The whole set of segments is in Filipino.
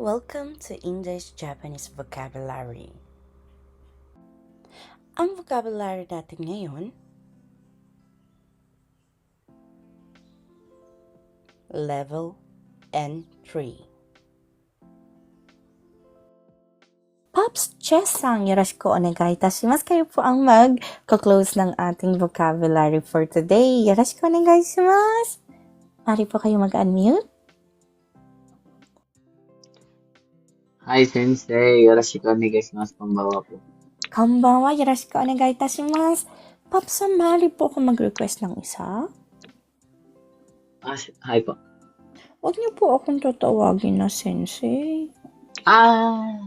Welcome to English Japanese Vocabulary. Ang vocabulary natin ngayon, level N3. Pops Chess-sang, yoroshiku onegai itashimasu. Kayo po ang mag-close ng ating vocabulary for today. Yoroshiku onegai shimasu. Mari po kayo mag-unmute. はい、先生。よろしくお願いします。こんばんはpo. こんばんは。よろしくお願いいたします。パプさん、maaari po ako mag-request ng isa? Ah, si- hi po. Huwag niyo po akong tatawagin na sensei. Ah!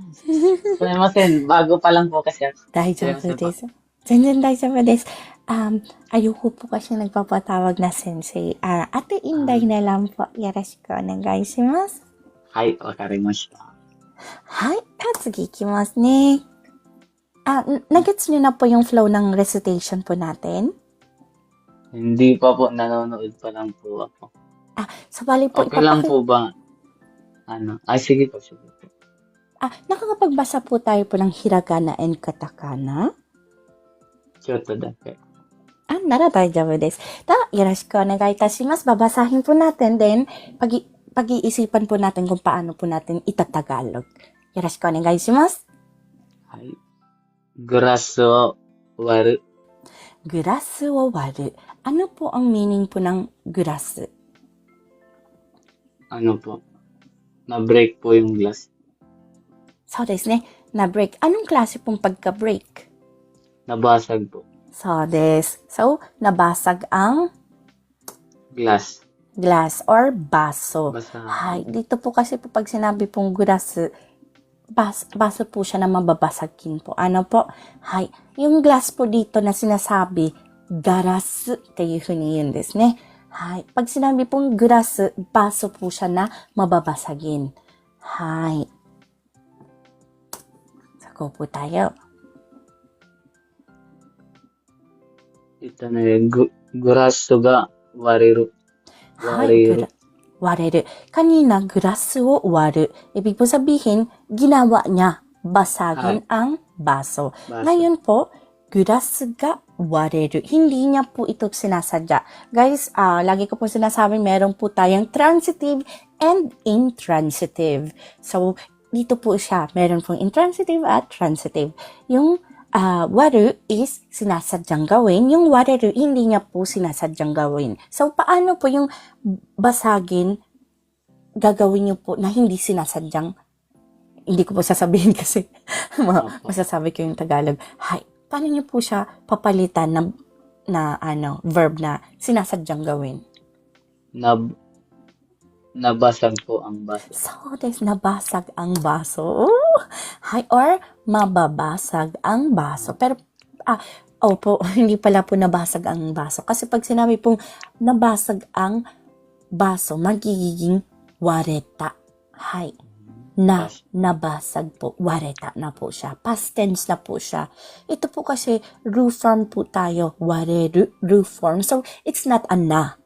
Sumimasen. Bago pa lang po kasi ako. 大丈夫です。全然大丈夫です。Um, ayoko po kasi nagpapatawag na sensei. Ah, ate Inday na lang po. よろしくお願いします。はい、わかりました。 はい。では次行きますね。Ah, n- nagets niyo na po yung flow ng recitation po natin? Hindi pa po. Nanonood pa lang po ako. Ah, sabali po. Okay lang ipapaki- po ba? Ano? Ah, sige po. Sige po. Ah, nakakapagbasa po tayo po ng hiragana and katakana? ちょっとだけ。あ、なら大丈夫です。だ、よろしくお願いいたします。Babasahin po natin din. Pag pag-iisipan po natin kung paano po natin itatagalog. Yoroshiku onegai shimasu. Hai. Grass wo waru. Grass waru. Ano po ang meaning po ng grass? Ano po? Na-break po yung glass. So desu ne. Na-break. Anong klase pong pagka-break? Nabasag po. So desu. So, nabasag ang? Glass glass or baso. Basta. Hay, dito po kasi po pag sinabi pong glass, bas, baso po siya na mababasagin po. Ano po? Hay, yung glass po dito na sinasabi, garas, kayo yun desu ne. Hay, pag sinabi pong glass, baso po siya na mababasagin. Hay. Sako po tayo. Ito na yung gu- guraso ga wariru. はい、 Wariru. gra- 割れる。Kanina, grass o 割る. Ibig po sabihin, ginawa niya, basagin ang baso. Baso. Ngayon po, grass ga 割れる. Hindi niya po ito sinasadya. Guys, ah lagi ko po sinasabi, meron po tayong transitive and intransitive. So, dito po siya. Meron pong intransitive at transitive. Yung ah waru is sinasadyang gawin. Yung wareru, hindi niya po sinasadyang gawin. So, paano po yung basagin, gagawin niyo po na hindi sinasadyang hindi ko po sasabihin kasi masasabi ko yung Tagalog. Hay, paano niyo po siya papalitan na, na ano, verb na sinasadyang gawin? Nab nabasag po ang baso. So, des, nabasag ang baso. Oh! Hay, or mababasag ang baso. Pero, ah, opo, hindi pala po nabasag ang baso. Kasi pag sinabi pong nabasag ang baso, magiging wareta. Hay, na Bas- nabasag po. Wareta na po siya. Past tense na po siya. Ito po kasi roof form po tayo. Wareru, roof form. So, it's not a na.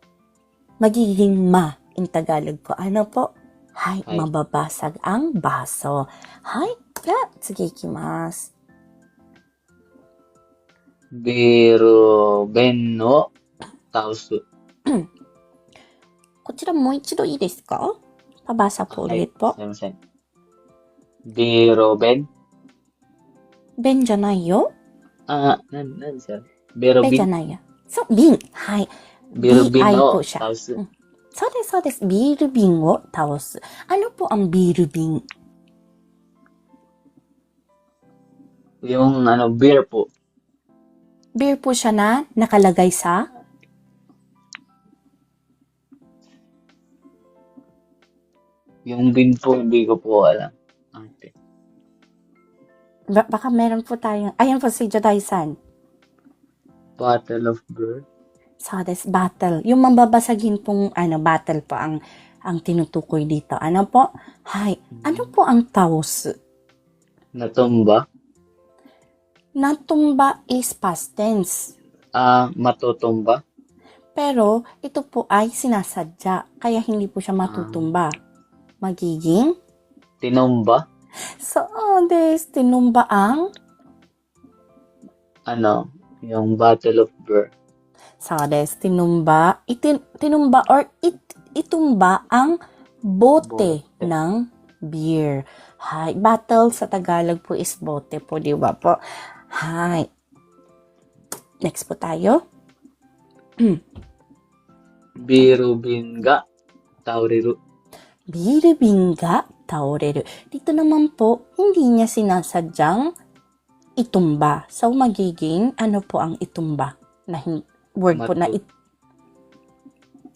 Magiging ma in Tagalog po. Ano po? Hay, Hay. mababasag ang baso. Hay, ya, sige, ikimasu. Biro ben no taosu. こちらもう一度いいですか Pabasa po ulit po. すいません。ビロベン Ben じゃないよ。あ、なん、なんですかビロ Ben ビンじゃないや。そう、瓶。はい。ビロビン BI のpo siya. タオス。 そうです、そうです。ビール瓶を倒す。Ano po ang ビール瓶 Yung ano, beer po. Beer po siya na nakalagay sa Yung bin po, hindi ko po alam. Ate. Ba- baka meron po tayong, ayan po si Jodai-san. Bottle of beer. This battle. Yung mambabasagin pong, ano, battle po ang, ang tinutukoy dito. Ano po? Hay. Ano po ang taos? Natumba. Natumba is past tense. Ah, matutumba. Pero, ito po ay sinasadya. Kaya hindi po siya matutumba. Magiging tinumba, So, des, tinumba ang ano, yung Battle of Burr. So, des, tinumba, itin, tinumba or it, itumba ang bote, Bote. ng beer. Hi, battle sa Tagalog po is bote po, di ba po? Hi. Next po tayo. Birubinga, Tauriru. Biribinga taoreru. Dito naman po, hindi niya sinasadyang itumba. So, magiging, ano po ang itumba? Na word po na it...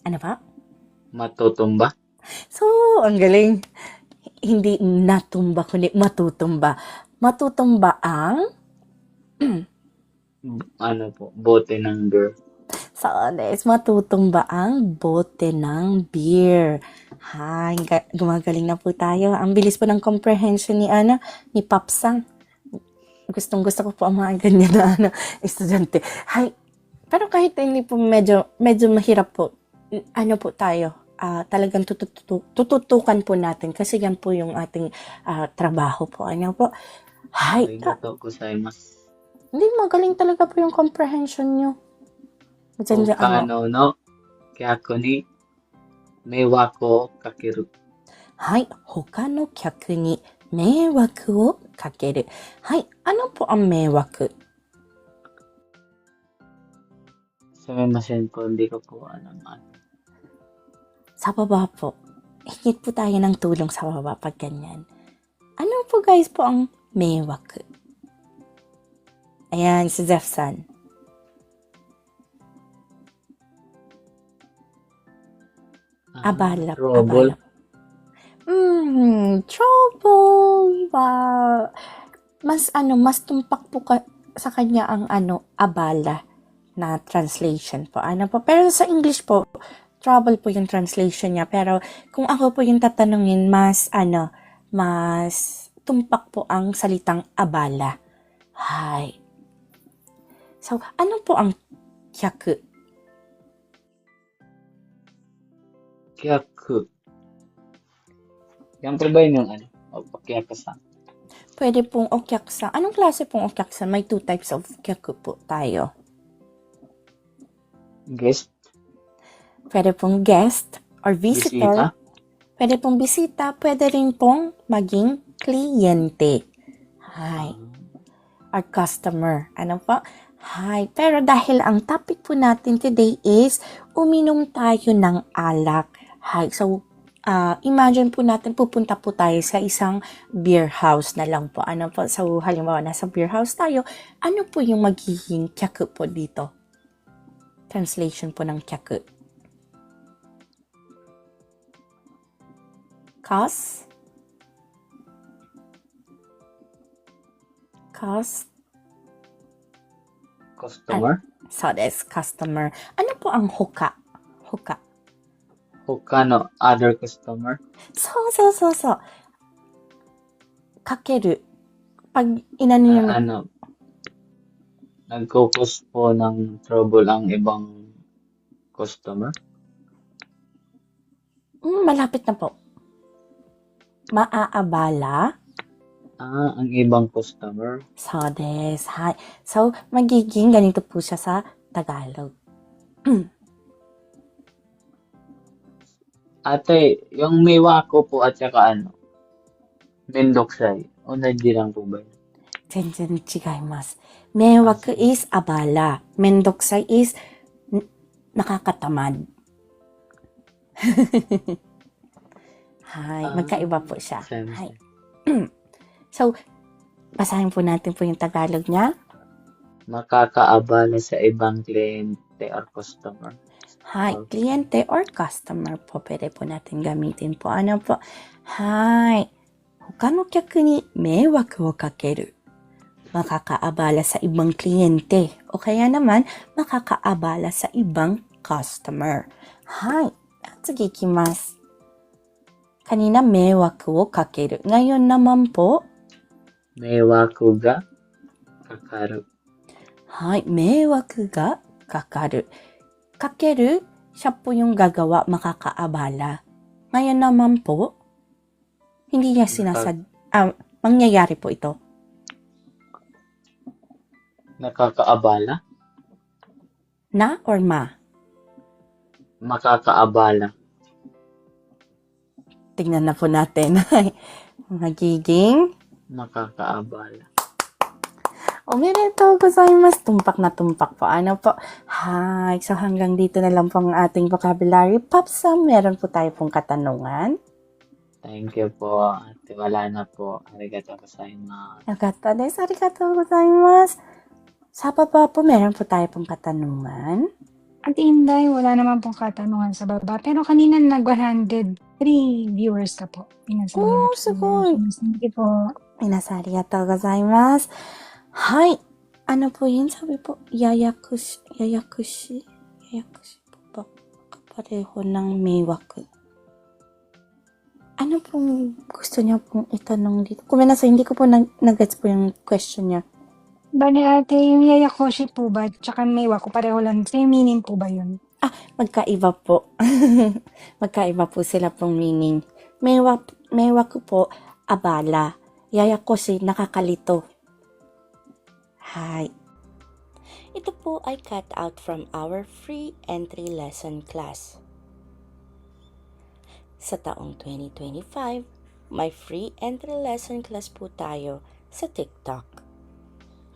Ano pa? Matutumba. So, ang galing. Hindi natumba, kundi matutumba. Matutumba ang Ano po, bote ng beer. sa honest, matutumba ang bote ng beer. Hay, ga- gumagaling na po tayo. Ang bilis po ng comprehension ni ano, ni Papsang. Gustong gusto ko po ang mga ganyan na ano, estudyante. Hay, pero kahit hindi po medyo, medyo mahirap po, ano po tayo, uh, talagang tututu- tututukan po natin kasi yan po yung ating uh, trabaho po. Ano po? Hi. Hindi, magaling talaga po yung comprehension nyo. Diyan, ano, no? Kaya ko ni mewa ko kakeru. Hi, hoka no kyaku ni mewaku o kakeru. Hi, ano po ang mewaku? may masend ko, hindi ko po alam. Ano. Sa baba po. Hingit po tayo ng tulong sa baba pag ganyan. Ano po guys po ang meiwak? Ayan, si Jeffson. Um, ah, abala. Trouble. Abala. Mm, trouble. Wow. Mas ano, mas tumpak po ka, sa kanya ang ano, abala na translation po. Ano po? Pero sa English po, trouble po yung translation niya. Pero kung ako po yung tatanungin, mas ano, mas tumpak po ang salitang abala. Hi. So, ano po ang kyaku? Kyaku. Yan po ba yun yung ano? O, kyaku-san. Pwede pong okyaksan. Anong klase pong okyaksan? May two types of kyaku po tayo. Guest? Pwede pong guest or visitor. Bisita? Pwede pong bisita. Pwede rin pong maging kliyente. Hi. Or customer. Ano po? Hi. Pero dahil ang topic po natin today is uminom tayo ng alak. Hi. So, ah, imagine po natin pupunta po tayo sa isang beer house na lang po. Ano po? So, halimbawa, nasa beer house tayo. Ano po yung magiging kyaku po dito? translation po ng kyaku. Cost. Cost. Customer? An, so this, customer. Ano po ang hoka? Hoka. Hoka no other customer? So, so, so, so. Kakeru. Pag inano yung... Uh, ano, Nagkukos po ng trouble ang ibang customer? mm, malapit na po. Maaabala. Ah, ang ibang customer. So, des. Hi. So, magiging ganito po siya sa Tagalog. Ate, yung Miwako po at saka ano, Mendoksay. Onaji lang po ba yun? 全然違います。 迷惑 is abala. Mendoksay is n- nakakatamad. Hi, Ah, magkaiba po siya. same, Hi. same. So, basahin po natin po yung Tagalog niya. Makakaabala sa ibang kliyente or customer. Hi, Okay. kliyente or customer po. Pwede po natin gamitin po. Ano po? Hi. 他の客に迷惑をかける。 makakaabala sa ibang kliyente o kaya naman makakaabala sa ibang customer. Hi, atsugikimasu. Kanina meiwaku wo kakeru. Ngayon naman po, meiwaku ga kakaru. Hi, meiwaku ga kakaru. Kakeru, siya po yung gagawa makakaabala. Ngayon naman po, hindi niya sinasad... Ah, mangyayari po ito. Nakakaabala? Na or ma? Makakaabala. Tingnan na po natin. Magiging... Makakaabala. Omedetou gozaimasu. Tumpak na tumpak po. Ano po? Hi. So hanggang dito na lang po ang ating vocabulary. Papsa, meron po tayo pong katanungan. Thank you po. Ate, wala na po. Arigatou gozaimasu. Nagata desu. Arigatou gozaimasu. Sa baba po, meron po tayo pong katanungan. At Inday, wala naman pong katanungan sa baba. Pero kanina nag-103 viewers na po. Minasari oh, sugoy! Thank you po. Minasari ato gozaimasu. Hi! Ano po yun? Sabi po, yayakushi, yayakushi, yayakushi po ba? Kapareho ng meiwaku. Ano pong gusto niya pong itanong dito? Kuminasa, hindi ko po nag-gets po yung question niya. Bali ate, yung yayakoshi po ba, tsaka meiwa ko pareho lang. Same meaning po ba yun? Magkaiba po. Magkaiba po sila pong meaning. Meiwa, meiwaku po, abala. Yayakoshi, nakakalito. Hi. Ito po ay cut out from our free entry lesson class. Sa taong 2025, may free entry lesson class po tayo sa TikTok.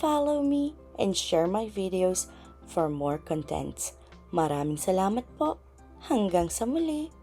follow me, and share my videos for more contents. Maraming salamat po. Hanggang sa muli.